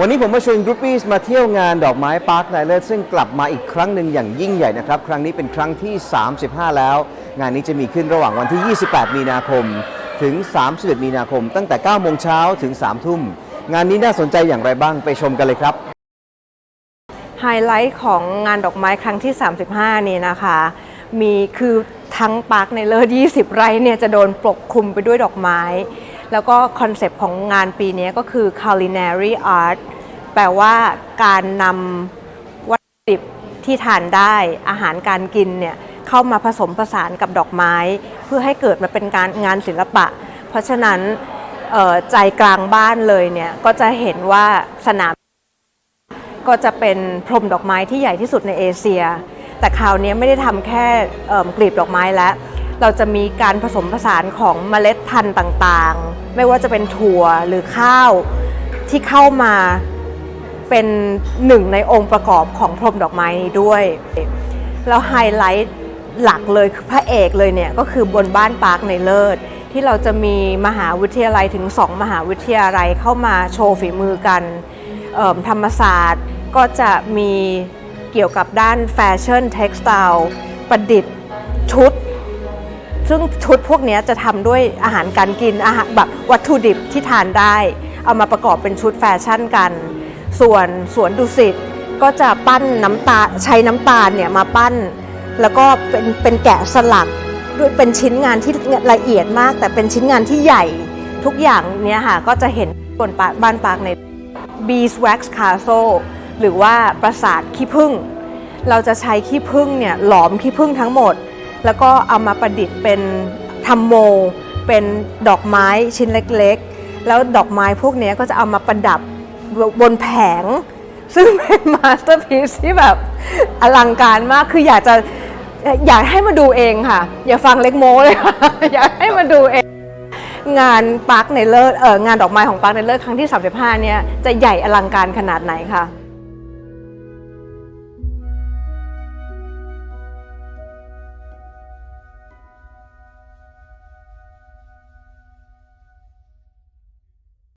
วันนี้ผมมาชวนกรุ๊ปปี้มาเที่ยวงานดอกไม้ปาร์คไนเลอร์ซึ่งกลับมาอีกครั้งหนึ่งอย่างยิ่งใหญ่นะครับ ครั้งนี้เป็นครั้งที่ 35 แล้ว งานนี้จะมีขึ้นระหว่างวันที่ 28 มีนาคม ถึง 31 มีนาคม ตั้งแต่ 9 โมงเช้าถึง 3 ทุ่ม งานนี้น่าสนใจอย่างไรบ้างไปชมกันเลยครับ ไฮไลท์ของงานดอกไม้ครั้งที่ 35 นี่นะคะ มีคือทั้งปาร์คในเลิศ20 ไร่เนี่ยจะโดนปกคลุมไปด้วยดอกไม้ แล้วก็คอนเซปต์ของงานปีนี้ก็คือ culinary art แปลว่าการนำวัตถุดิบที่ทานได้อาหารการกินเนี่ยเข้ามาผสมผสานกับดอกไม้ เพื่อให้เกิดมาเป็นการงานศิลปะ เพราะฉะนั้นใจกลางบ้านเลยเนี่ยก็จะเห็นว่าสนามก็จะเป็นพรมดอกไม้ที่ใหญ่ที่สุดในเอเชีย แต่คราวนี้ไม่ได้ทำแค่กลีบดอกไม้แล้ว เราจะมีการผสมผสานของเมล็ดพันธุ์ต่างๆ ไม่ว่าจะเป็นถั่วหรือข้าวที่เข้ามาเป็นหนึ่งในองค์ประกอบของพรมดอกไม้นี้ด้วย แล้วไฮไลท์หลักเลยคือพระเอกเลยเนี่ย ก็คือบนบ้านปาร์คในเลิศ ที่เราจะมีมหาวิทยาลัยถึง 2 มหาวิทยาลัยเข้ามาโชว์ฝีมือกัน ธรรมศาสตร์ก็จะมีเกี่ยวกับด้านแฟชั่นเท็กซ์ไ e ประดิษฐ์ชุด ซึ่งชุดพวกนี้จะทำด้วยอาหารการกินอาหารแบบวัตถุดิบที่ทานได้ เอามาประกอบเป็นชุดแฟชั่นกัน ส่วนสวนดุสิตก็จะปั้นน้ำตาใช้น้ำตาลเนี่ยมาปั้น แล้วก็เป็นเป็นแกะสลักด้วยเป็นชิ้นงานที่ละเอียดมาก แต่เป็นชิ้นงานที่ใหญ่ทุกอย่างเนี่ยค่ะก็จะเห็นบนบ้านปาร์คใน Beeswax Castle หรือว่าปราสาทขี้ผึ้งเราจะใช้ขี้ผึ้งเนี่ยหลอมขี้ผึ้งทั้งหมด แล้วก็เอามาประดิษฐ์เป็นทำโม เป็นดอกไม้ชิ้นเล็กๆ แล้วดอกไม้พวกนี้ก็จะเอามาประดับบนแผง ซึ่งเป็นมาสเตอร์พีซที่แบบอลังการมากคืออยากจะอยากให้มาดูเองค่ะ อย่าฟังเล็กโม้เลยค่ะอยากให้มาดูเอง งานปาร์คในเลิศเอองานดอกไม้ของปาร์คในเลิศครั้งที่ 35 เนี่ยจะใหญ่อลังการขนาดไหนคะ